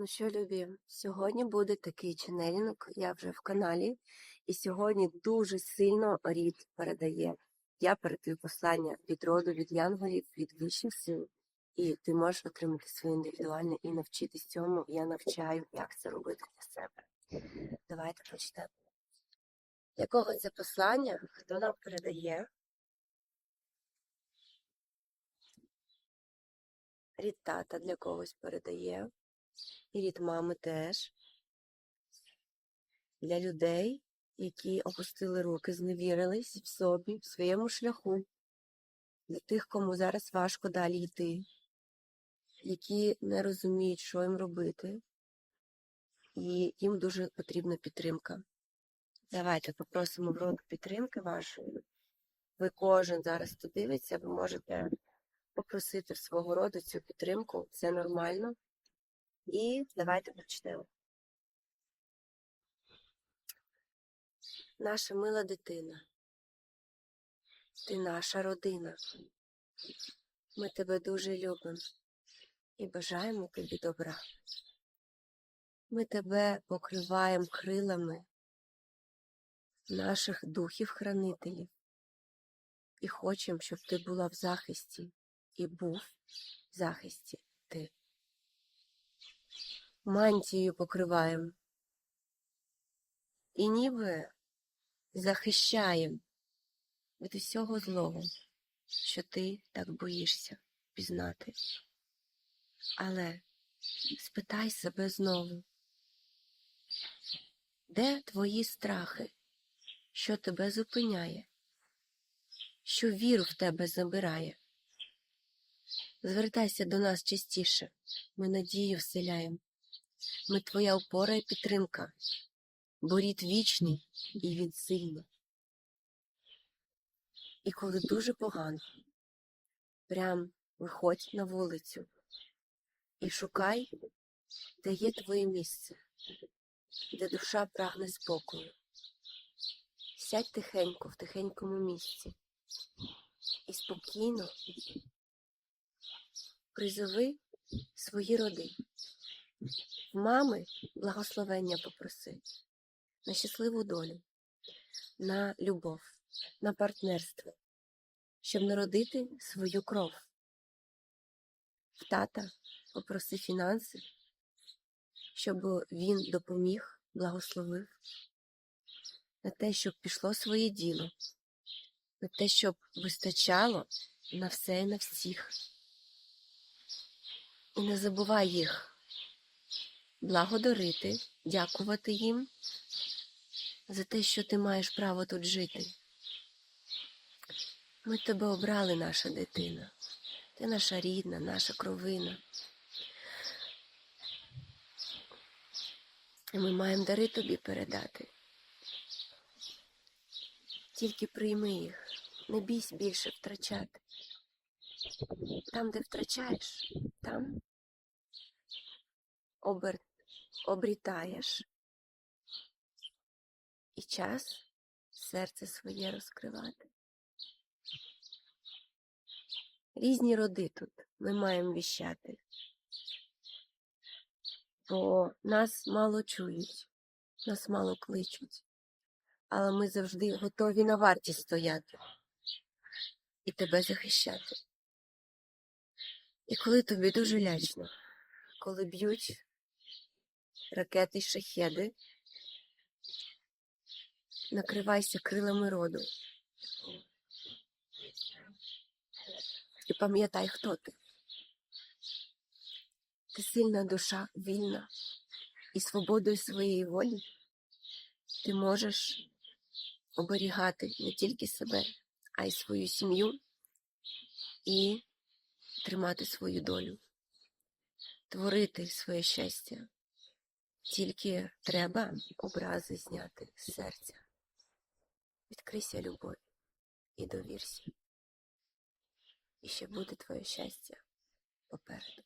Ну що, любі, сьогодні буде такий ченелінг, я вже в каналі, і сьогодні дуже сильно рід передає. Я передаю послання від роду, від янголів, від вищих сил, і ти можеш отримати своє індивідуальне і навчитись цьому. Я навчаю, як це робити для себе. Давайте почнемо. Якого це послання? Хто нам передає? Рід тата для когось передає. І від мами теж. Для людей, які опустили руки, зневірились в собі, в своєму шляху. Для тих, кому зараз важко далі йти, які не розуміють, що їм робити, і їм дуже потрібна підтримка. Давайте попросимо в роду підтримки вашої. Ви кожен зараз хто дивиться, ви можете попросити в свого роду цю підтримку, це нормально. І давайте почнемо. Наша мила дитина. Ти наша родина. Ми тебе дуже любимо і бажаємо тобі добра. Ми тебе покриваємо крилами наших духів-хранителів і хочемо, щоб ти була в захисті і був в захисті ти мантією покриваємо. І ніби захищаємо від усього злого, що ти так боїшся пізнати. Але спитай себе знову, де твої страхи, що тебе зупиняє, що віру в тебе забирає? Звертайся до нас частіше, ми надію вселяємо. Ми твоя опора і підтримка, бо рід вічний і він сильний. І коли дуже погано, прям виходь на вулицю і шукай, де є твоє місце, де душа прагне спокою. Сядь тихенько в тихенькому місці і спокійно призови свої роди. В мами благословення попроси на щасливу долю, на любов, на партнерство, щоб народити свою кров. В тата попроси фінанси, щоб він допоміг, благословив, на те, щоб пішло своє діло, на те, щоб вистачало на все і на всіх. І не забувай їх благодарити, дякувати їм за те, що ти маєш право тут жити. Ми тебе обрали, наша дитина. Ти наша рідна, наша кровина. І ми маємо дари тобі передати. Тільки прийми їх, не бійся більше втрачати. Там, де втрачаєш, там обер... обрітаєш. І час серце своє розкривати. Різні роди тут ми маємо віщати, бо нас мало чують, нас мало кличуть, але ми завжди готові на варті стояти і тебе захищати. І коли тобі дуже лячно, коли б'ють ракети й шахеди, накривайся крилами роду. І пам'ятай, хто ти. Ти сильна душа, вільна, і свободою своєї волі ти можеш оберігати не тільки себе, а й свою сім'ю і тримати свою долю, творити своє щастя. Тільки треба образи зняти з серця. Відкрийся любові і довірся. І ще буде твоє щастя попереду.